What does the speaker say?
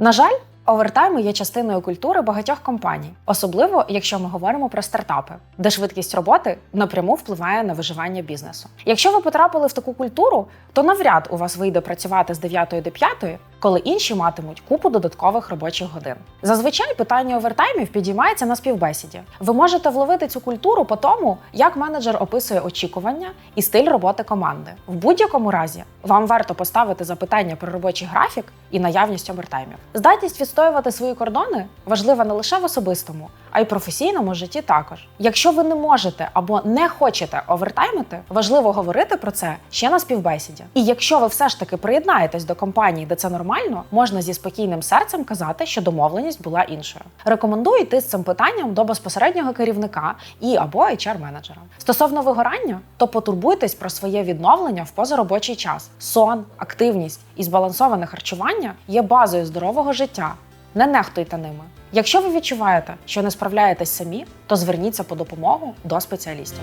На жаль, овертайми є частиною культури багатьох компаній, особливо якщо ми говоримо про стартапи, де швидкість роботи напряму впливає на виживання бізнесу. Якщо ви потрапили в таку культуру, то навряд у вас вийде працювати з 9 до 5, коли інші матимуть купу додаткових робочих годин. Зазвичай питання овертаймів підіймається на співбесіді. Ви можете вловити цю культуру по тому, як менеджер описує очікування і стиль роботи команди. В будь-якому разі вам варто поставити запитання про робочий графік і наявність овертаймів. Здатність відстоювати свої кордони важлива не лише в особистому, а й професійному житті також. Якщо ви не можете або не хочете овертаймити, важливо говорити про це ще на співбесіді. І якщо ви все ж таки приєднаєтесь до компанії, де це нормально, можна зі спокійним серцем казати, що домовленість була іншою. Рекомендую йти з цим питанням до безпосереднього керівника і або HR-менеджера. Стосовно вигорання, то потурбуйтесь про своє відновлення в позаробочий час. Сон, активність і збалансоване харчування є базою здорового життя. Не нехтуйте ними. Якщо ви відчуваєте, що не справляєтесь самі, то зверніться по допомогу до спеціалістів.